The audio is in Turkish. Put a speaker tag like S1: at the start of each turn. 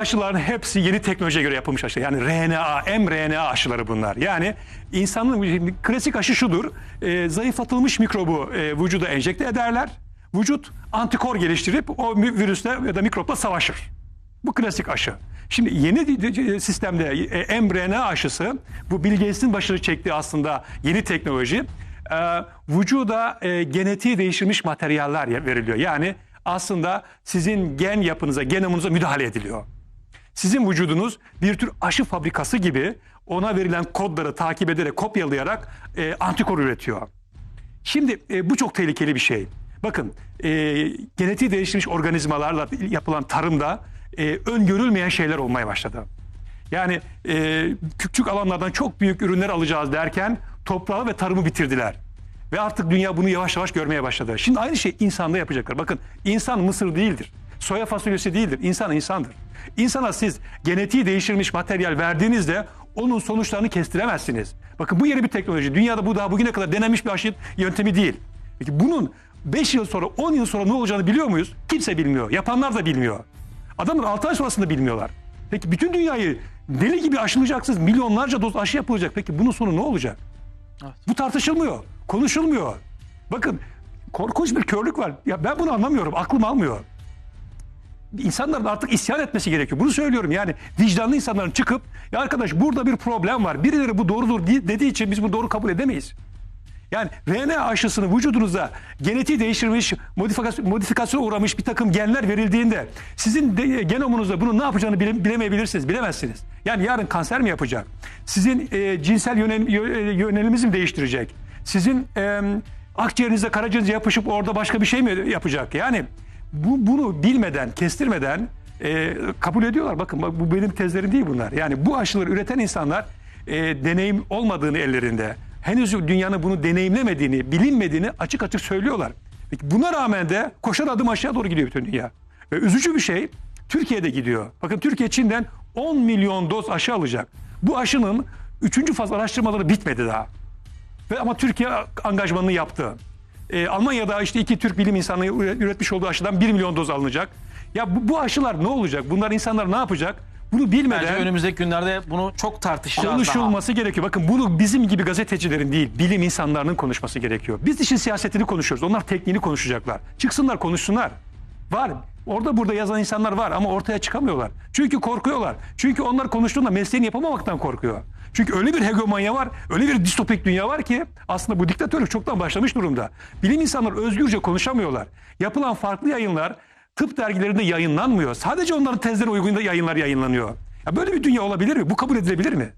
S1: Aşıların hepsi yeni teknolojiye göre yapılmış aşı. Yani RNA, mRNA aşıları bunlar. Yani insanın klasik aşı şudur. e, zayıflatılmış mikrobu e, vücuda enjekte ederler. Vücut antikor geliştirip o virüsle ya da mikropla savaşır. Bu klasik aşı. Şimdi yeni sistemde e, mRNA aşısı bu Bill Gates'in çektiği aslında yeni teknoloji. E, vücuda e, genetiği değiştirilmiş materyaller ya- veriliyor. Yani aslında sizin gen yapınıza, genomunuza müdahale ediliyor. Sizin vücudunuz bir tür aşı fabrikası gibi ona verilen kodları takip ederek, kopyalayarak e, antikor üretiyor. Şimdi e, bu çok tehlikeli bir şey. Bakın e, genetiği değiştirilmiş organizmalarla yapılan tarımda e, öngörülmeyen şeyler olmaya başladı. Yani e, küçük alanlardan çok büyük ürünler alacağız derken toprağı ve tarımı bitirdiler. Ve artık dünya bunu yavaş yavaş görmeye başladı. Şimdi aynı şey insanda yapacaklar. Bakın insan mısır değildir. Soya fasulyesi değildir. İnsan insandır. İnsana siz genetiği değiştirilmiş materyal verdiğinizde onun sonuçlarını kestiremezsiniz. Bakın bu yeni bir teknoloji. Dünyada bu daha bugüne kadar denenmiş bir aşı yöntemi değil. Peki bunun 5 yıl sonra 10 yıl sonra ne olacağını biliyor muyuz? Kimse bilmiyor. Yapanlar da bilmiyor. Adamlar 6 ay sonrasında bilmiyorlar. Peki bütün dünyayı deli gibi aşılayacaksınız. Milyonlarca doz aşı yapılacak. Peki bunun sonu ne olacak? Bu tartışılmıyor. Konuşulmuyor. Bakın korkunç bir körlük var. Ya ben bunu anlamıyorum. Aklım almıyor. İnsanların artık isyan etmesi gerekiyor. Bunu söylüyorum yani vicdanlı insanların çıkıp ya arkadaş burada bir problem var. Birileri bu doğrudur di- dediği için biz bunu doğru kabul edemeyiz. Yani RNA aşısını vücudunuza genetiği değiştirilmiş, modifikasyon, modifikasyona uğramış bir takım genler verildiğinde sizin de, genomunuzda bunun ne yapacağını bile, bilemeyebilirsiniz, bilemezsiniz. Yani yarın kanser mi yapacak? Sizin e, cinsel yönel, yö- e, yönelimizi mi değiştirecek? Sizin e, akciğerinizde, karaciğerinize yapışıp orada başka bir şey mi yapacak? Yani bu, bunu bilmeden, kestirmeden e, kabul ediyorlar. Bakın bak, bu benim tezlerim değil bunlar. Yani bu aşıları üreten insanlar e, deneyim olmadığını ellerinde, henüz dünyanın bunu deneyimlemediğini, bilinmediğini açık açık söylüyorlar. Buna rağmen de koşar adım aşağı doğru gidiyor bütün dünya. Ve üzücü bir şey Türkiye'de gidiyor. Bakın Türkiye Çin'den 10 milyon doz aşı alacak. Bu aşının 3. faz araştırmaları bitmedi daha. Ve ama Türkiye angajmanını yaptı. Ee, Almanya'da işte iki Türk bilim insanı üretmiş olduğu aşıdan 1 milyon doz alınacak. Ya bu, bu aşılar ne olacak? Bunlar insanlar ne yapacak? Bunu bilmeden
S2: Bence önümüzdeki günlerde bunu çok tartışacağız
S1: konuşulması gerekiyor. Bakın bunu bizim gibi gazetecilerin değil, bilim insanlarının konuşması gerekiyor. Biz işin siyasetini konuşuyoruz. Onlar tekniğini konuşacaklar. Çıksınlar konuşsunlar. Var. Orada burada yazan insanlar var ama ortaya çıkamıyorlar. Çünkü korkuyorlar. Çünkü onlar konuştuğunda mesleğini yapamamaktan korkuyor. Çünkü öyle bir hegemonya var, öyle bir distopik dünya var ki aslında bu diktatörlük çoktan başlamış durumda. Bilim insanları özgürce konuşamıyorlar. Yapılan farklı yayınlar tıp dergilerinde yayınlanmıyor. Sadece onların tezlerine uygun yayınlar yayınlanıyor. Ya böyle bir dünya olabilir mi? Bu kabul edilebilir mi?